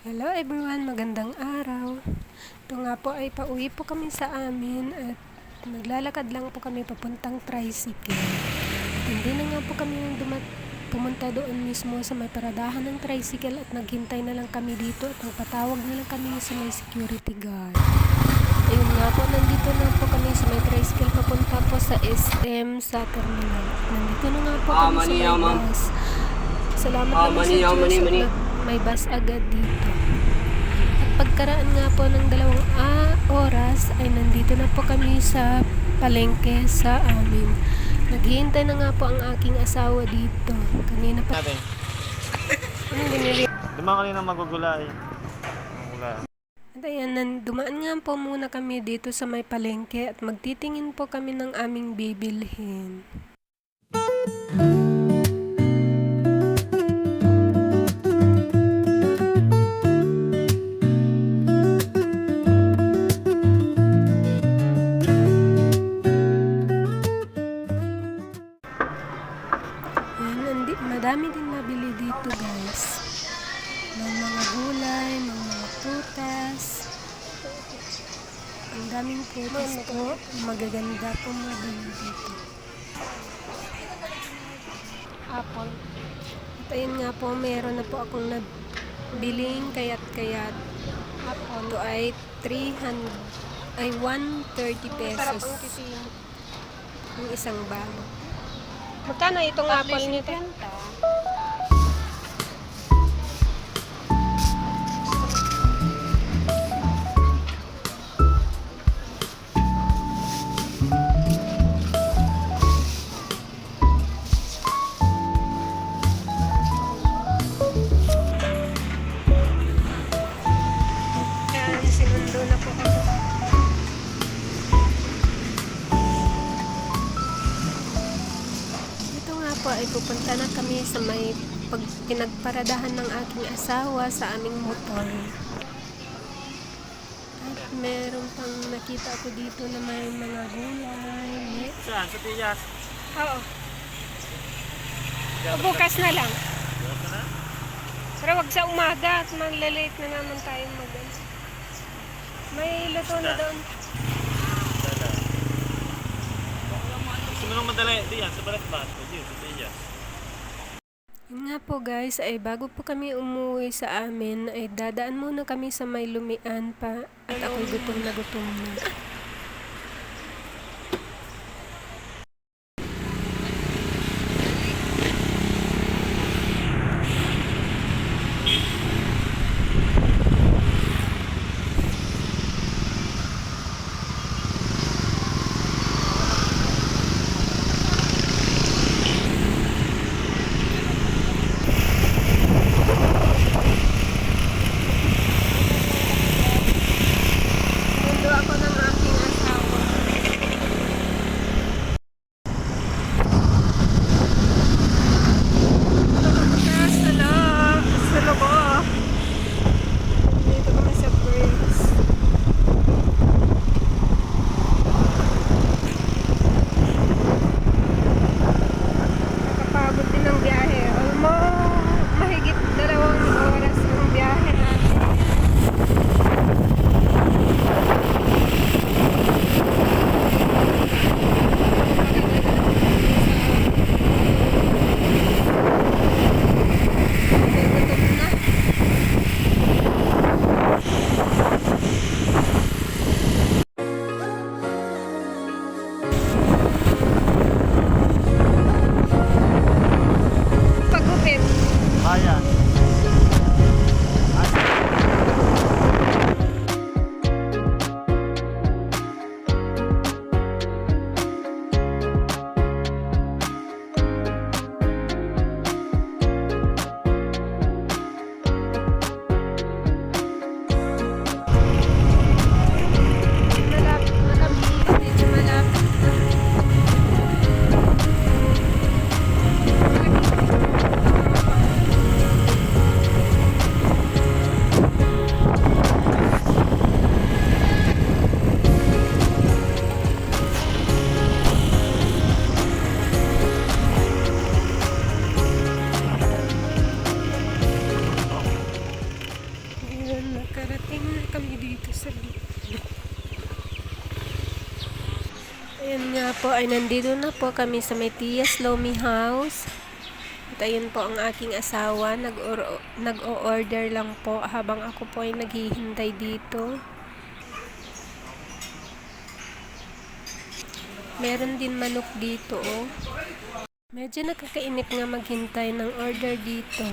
Hello everyone, magandang araw. Ito nga po ay pauwi po kami sa amin at naglalakad lang po kami papuntang tricycle. At hindi na nga po kami dumat pumunta doon mismo sa may paradahan ng tricycle at naghintay na lang kami dito at nagpatawag na lang kami sa may security guard. Ayun nga po, nandito na po kami sa may tricycle papunta po sa SM sa terminal. Nandito na nga po Ah, kami sa mani, may ah, ma'am. bus. Salamat Ah, naman mani, sa ah, Diyos mani, mani. May bus agad dito. At pagkaraan nga po ng dalawang ah, oras ay nandito na po kami sa palengke sa amin. Naghihintay na nga po ang aking asawa dito. Kanina pa. natin. Anong binili? Dumaan kanina magugulay. Magugulay. At ayan, nan- dumaan nga po muna kami dito sa may palengke at magtitingin po kami ng aming bibilhin. 300 ay 130 pesos. Ang isang bag. Magkano itong apple nito? Pinagparadahan ng aking asawa sa aming motor. At meron pang nakita ko dito na may mga gulay. Saan? Sa Tiyas. Oo. O, bukas na lang. Pero wag sa umaga at malalate na naman tayo mag May luto na doon. Mo nang madala diyan sa balat ba? Pwede sa Tiyas. Yun nga po guys, ay bago po kami umuwi sa amin, ay dadaan muna kami sa may lumian pa at ako'y gutom na gutom na. Ay nandito na po kami sa may Tias Lomi House. At ayun po ang aking asawa, nag-o-order lang po habang ako po ay naghihintay dito. Meron din manok dito, oh. Medyo nakakainip nga maghintay ng order dito.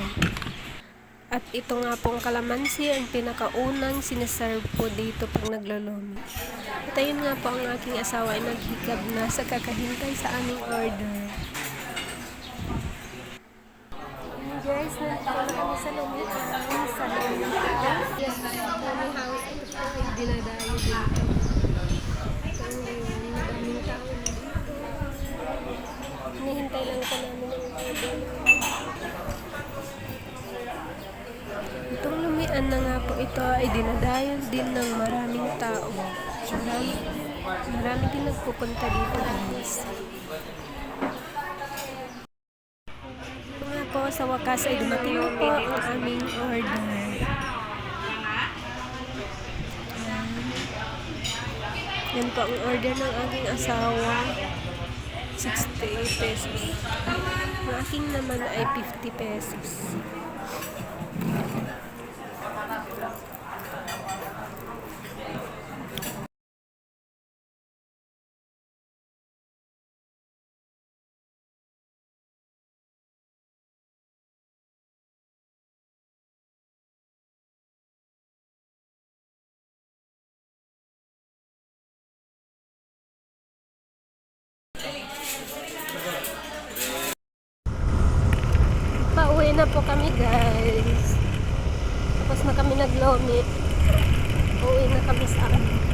At ito nga pong kalamansi ang pinakaunang sinaserve po dito pag naglolomi. At ayun nga po ang aking asawa ay naghikab na sa kakahintay sa aming order. Ayan guys, nandito na kami sa Lumi House. Sa Lumi House. Yes, Lumi dinadayo dito. Dito. Hinihintay lang po namin ang. Itong lumian na nga po ito ay dinadayo din ng maraming tao. Marami, marami din nagpupunta dito guys. Nga po sa wakas ay dumating po ang aming order. Ayan. Yan po ang order ng aking asawa. 60 pesos. Ang aking naman ay 50 pesos. Pauwi na po kami guys. Tapos na kami naglomi. Pauwi na kami sa amin.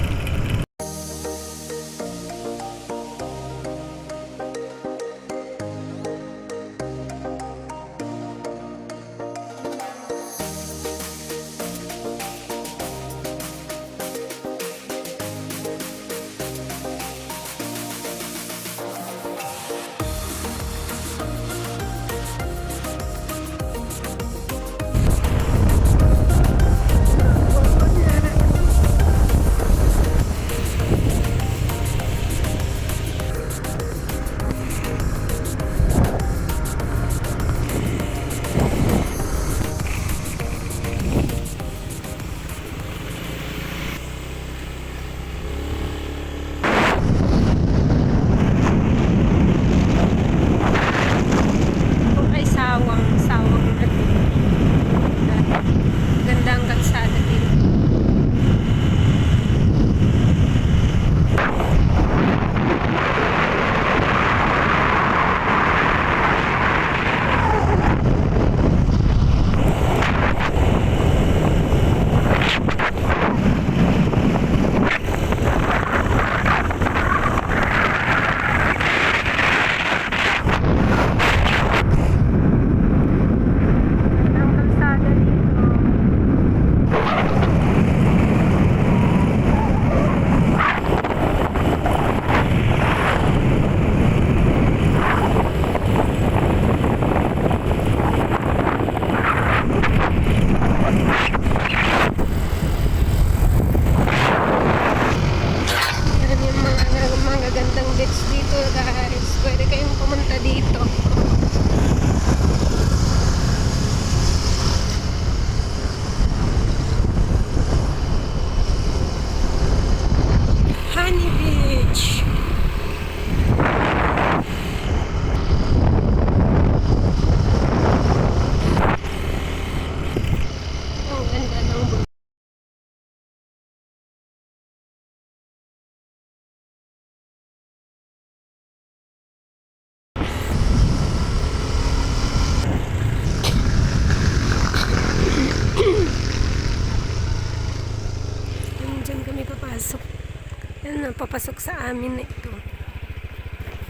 Papasok sa amin na ito.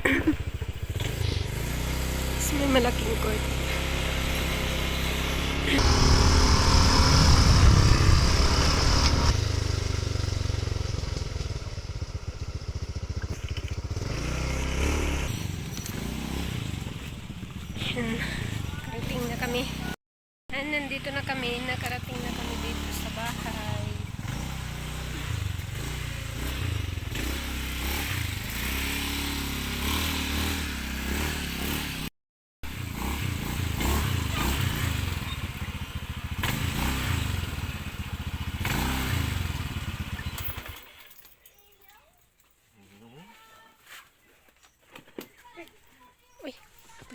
Tapos may malaking court. Yan, karating na kami. Yan, nandito na kami. Nakarating na kami dito sa bahay.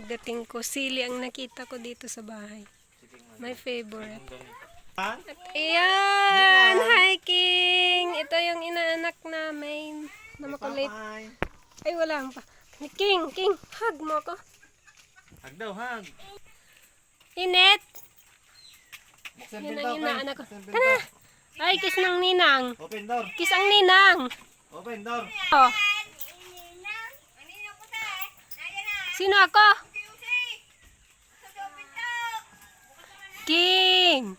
Pagdating ko. Sili ang nakita ko dito sa bahay. My favorite. Ha? At ayan! Hi, King! Ito yung inaanak namin na makulit. Ay, wala pa. King, King, hug mo ako. Hag daw. Init! Buksan Yan ang inaanak ko. Tara! Ay, kiss ng ninang. Open door. Kiss ang ninang. Open door. Oh. Sino ako? King!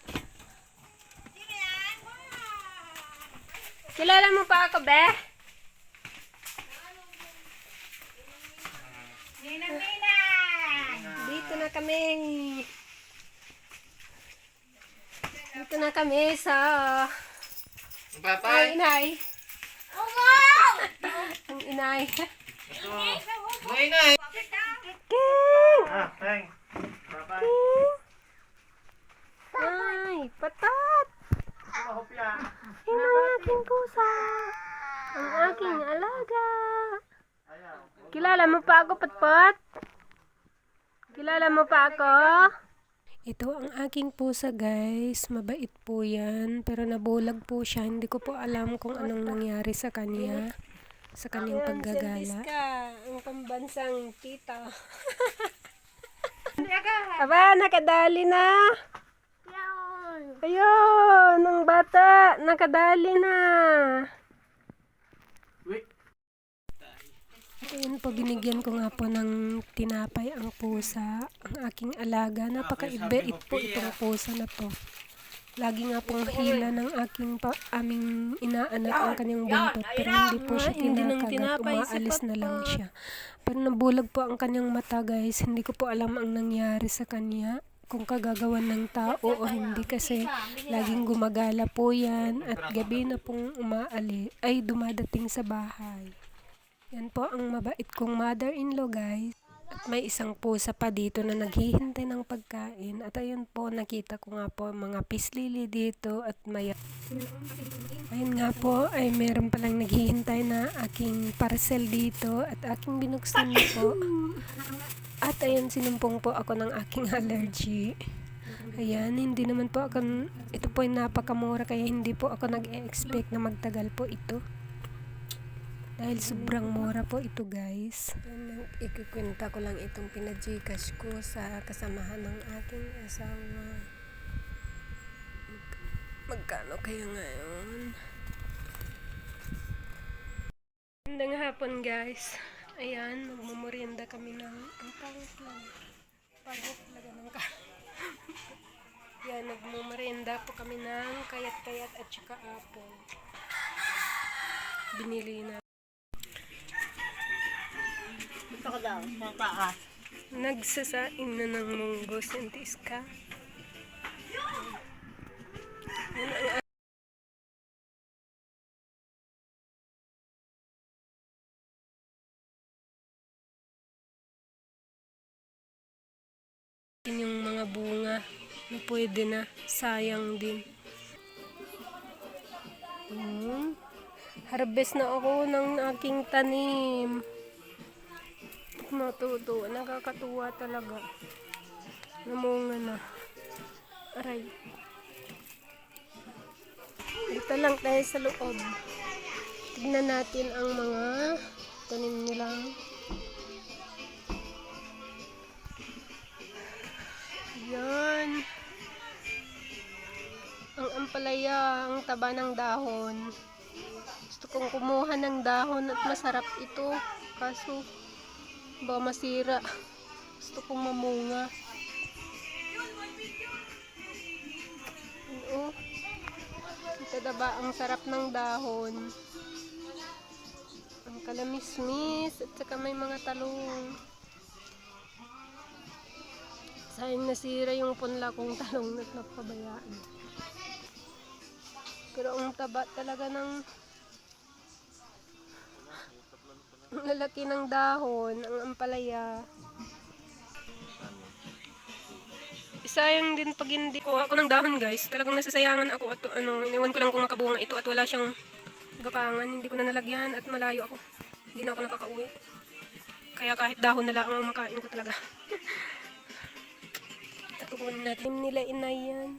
Kilala mo pa ako, be? Dito na kami. Dito na kami sa... Ay, inay. Ang inay. Na eh. King! Ah, Peng. Bye-bye. Ay, patat! Yan ang aking pusa. Ang aking alaga. Kilala mo pa ako, Patpat? Kilala mo pa ako? Ito ang aking pusa, guys. Mabait po yan. Pero nabulag po siya. Hindi ko po alam kung anong nangyari sa kanya. Sa kanyang paggagala. ang pambansang tita. Aba, nakadali na. Ayun, ang bata, nakadali na. Ayun po, binigyan ko nga po ng tinapay ang pusa, ang aking alaga. Napakabait po itong pusa na to. Lagi nga pong hila ng aking pa, aming inaanak ang kanyang buntot. Pero hindi po siya kinakagat, umaalis na lang siya. Pero nabulag po ang kanyang mata guys. Hindi ko po alam ang nangyari sa kanya. Kung kagagawan ng tao o hindi kasi laging gumagala po yan at gabi na pong umaali ay dumadating sa bahay. Yan po ang mabait kong mother-in-law guys. May isang pusa pa dito na naghihintay ng pagkain. At ayun po, nakita ko nga po mga pislili dito at may... Ayun nga po, ay meron palang naghihintay na aking parcel dito at aking binuksan na po. At ayun, sinumpong po ako ng aking allergy. Ayan, hindi naman po ako, ito po ay napakamura kaya hindi po ako nag-expect na magtagal po ito. Dahil sobrang mura po ito guys. Ikikwenta ko lang itong pinagcash ko sa kasamahan ng aking asawa. Mag- Magkano kaya ngayon? Magandang hapon guys. Ayan, magmumurienda kami ng ang pangit lang. Pagod talaga ng ka. Yan, nagmumurienda po kami ng kayat-kayat at saka apple. Binili na. Gusto ko daw, sa taas. Nagsasaing na ng munggo, sentis ka. Yan yung mga bunga na pwede na. Sayang din. Hmm. Harvest na ako ng aking tanim. Natutuwa. Nakakatuwa talaga. Namunga na. Aray. Dito lang tayo sa loob. Tignan natin ang mga tanim nilang Yan. Ang ampalaya, ang taba ng dahon. Gusto kong kumuha ng dahon at masarap ito. Kaso, ba masira. Gusto kong mamunga. Oo. Ito diba, ang sarap ng dahon. Ang kalamismis at saka may mga talong. Sayang nasira yung punla kong talong at napabayaan. Pero ang taba talaga ng ang lalaki ng dahon, ang ampalaya. Sayang din pag hindi ko ako ng dahon guys. Talagang nasasayangan ako at ano, iniwan ko lang kung makabunga ito at wala siyang gapangan. Hindi ko na nalagyan at malayo ako. Hindi na ako nakakauwi. Kaya kahit dahon na lang ang makain ko talaga. kukunin natin. Tanim nila inay yan.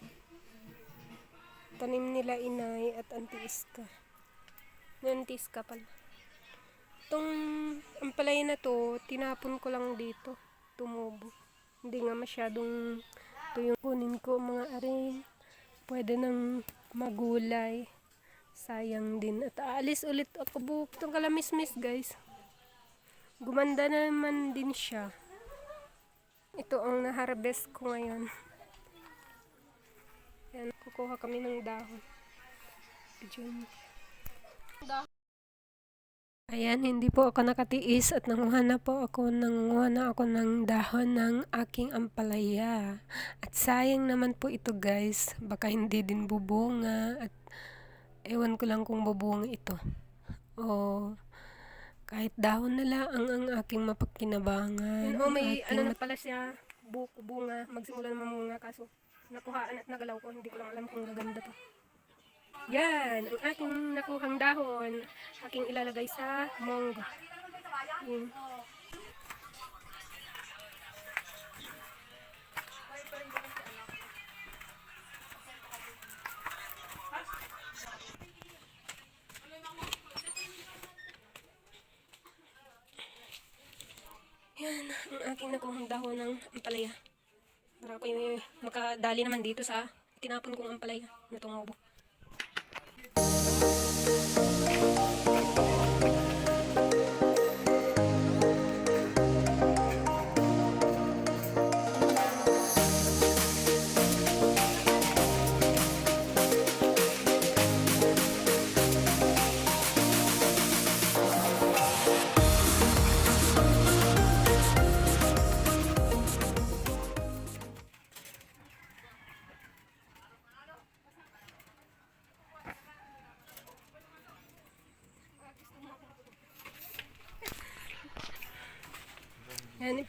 Tanim nila inay at antiiska. Antiiska pala. Itong ampalaya na to, tinapon ko lang dito. Tumubo. Hindi nga masyadong ito yung kunin ko mga arin. Pwede nang magulay. Sayang din. At aalis ulit ako buhok. Itong kalamismis guys. Gumanda na naman din siya. Ito ang na-harvest ko ngayon. Yan, kukuha kami ng dahon. Diyan. Ayan, hindi po ako nakatiis at nanguha na po ako, nanguha na ako ng dahon ng aking ampalaya. At sayang naman po ito guys, baka hindi din bubunga at ewan ko lang kung bubunga ito. O kahit dahon na lang ang, ang aking mapagkinabangan. Oh, may aking ano na pala siya, buko, bunga, magsimula na mamunga, kaso nakuhaan at nagalaw ko, hindi ko lang alam kung gaganda to. Yan, ang aking nakuhang dahon, aking ilalagay sa monggo. Yan. Yan, ang aking nakuhang dahon ng ampalaya. Para yung makadali naman dito sa tinapon kong ampalaya na tungobo.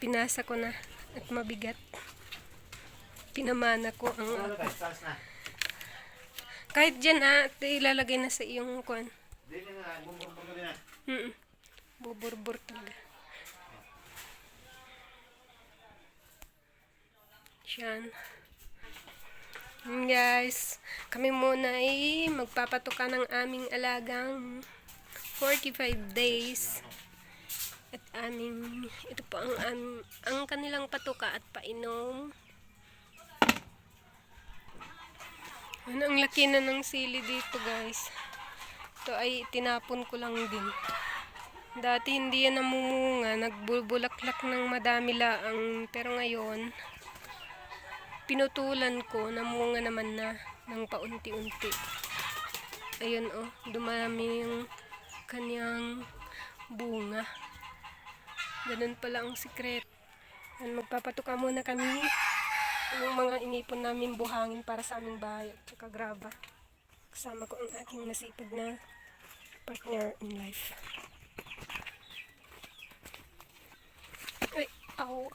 Yan, ipinasa ko na at mabigat. Pinamana ko ang Ano kahit dyan ah, at ilalagay na sa iyong kwan. Na. Mm Buburbur talaga. Siyan. Mm, guys, kami muna ay magpapatuka ng aming alagang 45 days. Aming, ito po ang, ang, ang kanilang patuka at painom. Ano, ang laki na ng sili dito guys. Ito ay tinapon ko lang din. Dati hindi yan namumunga, nagbubulaklak ng madami laang, pero ngayon, pinutulan ko, namunga naman na ng paunti-unti. Ayun oh, dumami yung kanyang bunga. Ganun pala ang sikret. Yan, magpapatuka muna kami yung mga inipon namin buhangin para sa aming bahay at saka graba. Kasama ko ang aking nasipag na partner in life. Ay, aw.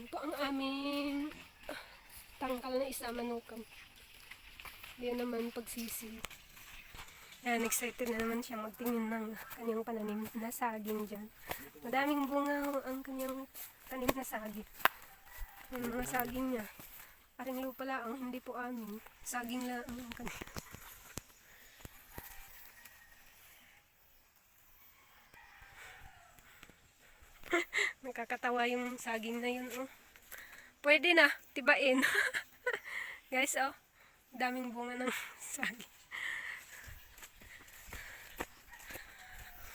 Yan po ang aming tangkal na isa manukan. Yan naman pagsisi. Yan, excited na naman siya magtingin ng kanyang pananim na saging dyan. Madaming bunga ang kanyang tanim na saging. Yung mga saging niya. Paring lupa lang, hindi po amin. Saging lang ang kanyang. Nakakatawa yung saging na yun, oh. Pwede na, tibain. Guys, oh. Daming bunga ng saging.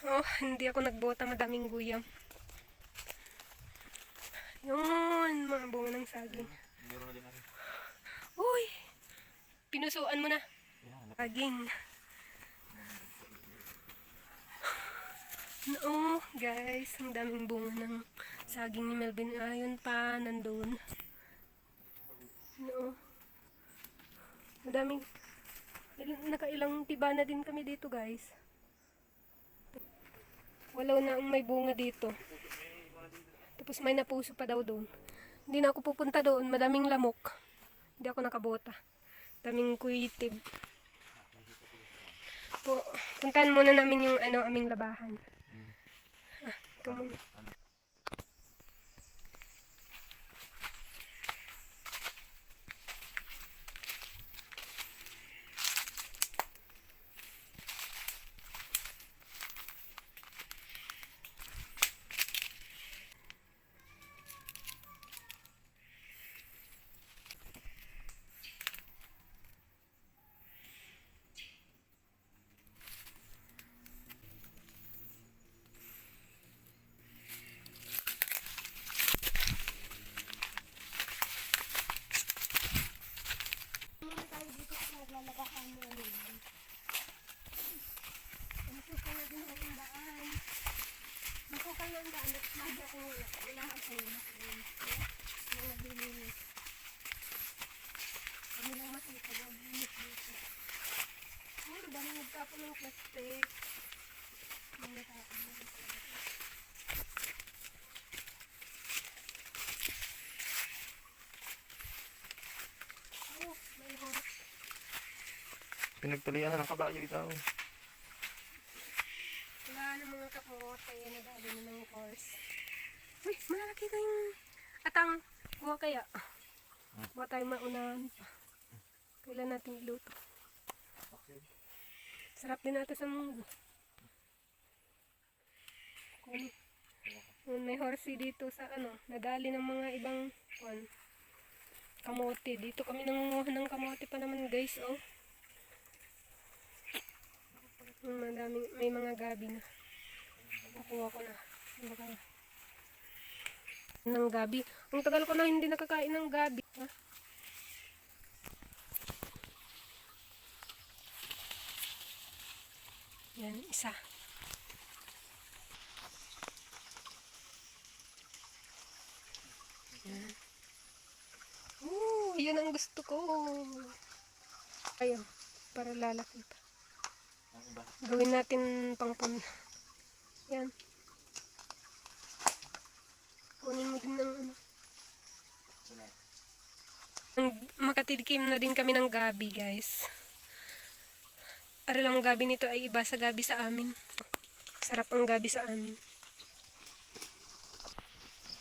Oh, hindi ako nagbota, madaming guyam. Yun, mga bunga ng saging. Uy! Pinusuan mo na. Saging. No, guys, ang daming bunga ng saging ni Melvin. Ayun pa, nandun. No. Madaming, il- nakailang tiba na din kami dito, guys. Walaw na ang may bunga dito. Tapos may napuso pa daw doon. Hindi na ako pupunta doon, madaming lamok. Hindi ako nakabota. Daming kuitib. Po, puntahan muna namin yung ano, aming labahan. Ah, ito muna. Nagtapon ng plastic? Pinagpalian na ng kabayo ikaw. Wala na mga kapote na dali na ng course. Uy, malaki kayong atang. Kuha kaya. Kuha tayo maunahan pa. Kailan natin iluto. Sarap din natin sa munggo. Kung, may horsey dito sa ano, nadali ng mga ibang kwan, kamote. Dito kami nangunguha ng kamote pa naman guys, oh. Madaming, may mga gabi na. Nakuha ko na. Baka ng gabi. Ang tagal ko na hindi nakakain ng gabi. Ha? Yan, isa. Yan. Oh, yan ang gusto ko. Ayun, para lalaki pa. Gawin natin pangpun. Yan. Kunin mo din ng ano. Ang- Makatidikim na din kami ng gabi, guys. Para lang ang gabi nito ay iba sa gabi sa amin. Sarap ang gabi sa amin.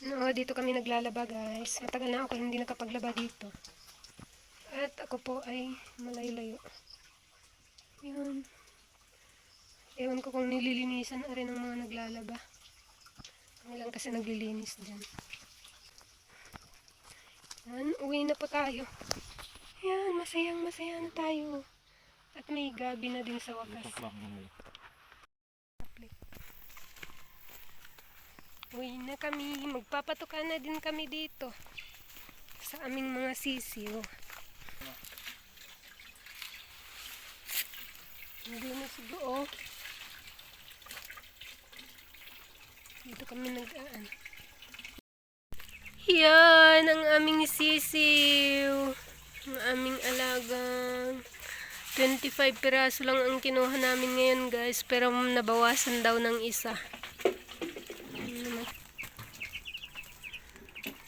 No, dito kami naglalaba, guys. Matagal na ako hindi nakapaglaba dito. At ako po ay malayo-layo. Yun. Ewan ko kung nililinisan na rin ng mga naglalaba. Kami lang kasi naglilinis dyan. Yan, uwi na po tayo. Yan, masayang masaya na tayo. At may gabi na din sa wakas. Uwi na kami. Magpapatuka na din kami dito. Sa aming mga sisiyo. Hindi na siguro. Dito kami nag-aan. Yan ang aming sisiw. Ang aming alagang. 25 piraso lang ang kinuha namin ngayon guys. Pero nabawasan daw ng isa.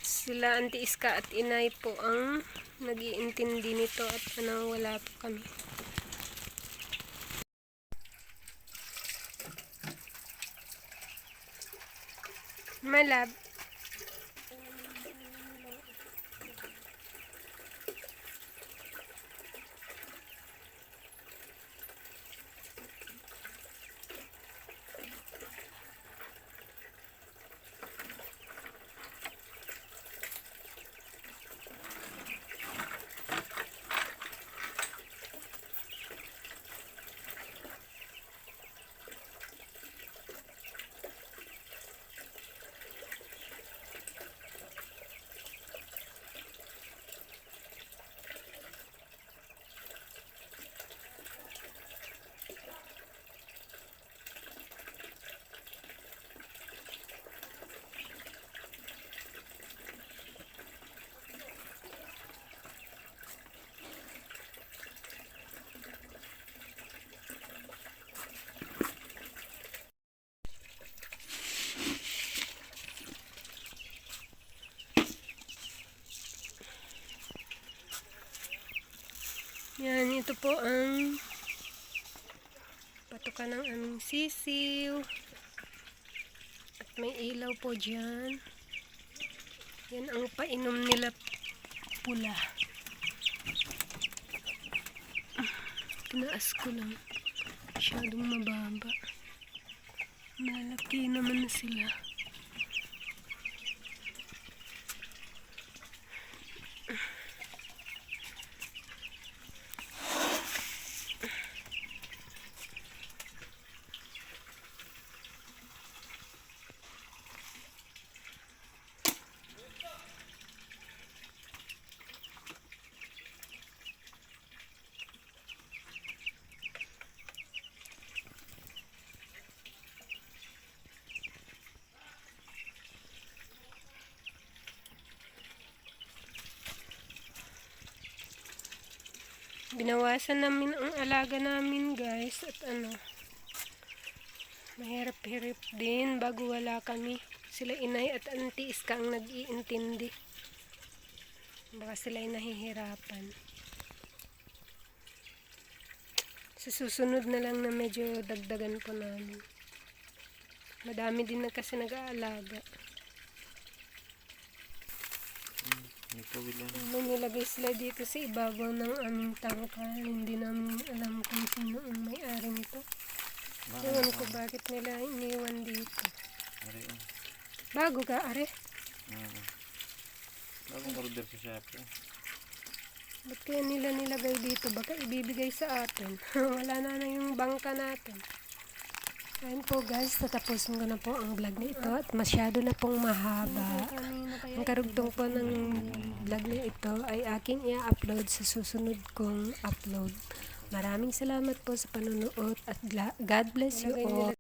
Sila Auntie Iska at Inay po ang nag-iintindi nito at ano, wala po kami. My love. Ito po ang patukan ng aming sisiw. At may ilaw po dyan. Yan ang painom nila pula. Tinaas ko lang. Masyadong mababa. Malaki naman sila. Binawasan namin ang alaga namin guys at ano mahirap-hirap din bago wala kami. Sila inay at auntie Iska ang nag-iintindi. Baka sila ay nahihirapan. Sa susunod na lang na medyo dagdagan po namin. Madami din na kasi nag-aalaga. May kawilan. May nilagay sila dito sa ibabaw ng aming tangka. Hindi namin alam kung sino ang may-ari nito. Ewan ko bakit nila iniwan dito. Ari, oh. Bago ka, are? Oo. Bagong order sa Shopee. Ba't kaya nila nilagay dito? Baka ibibigay sa atin. Wala na na yung bangka natin. Ayun po guys, tatapusin ko na po ang vlog na ito at masyado na pong mahaba. Ang karugtong po ng vlog na ito ay aking i-upload sa susunod kong upload. Maraming salamat po sa panonood at God bless you all.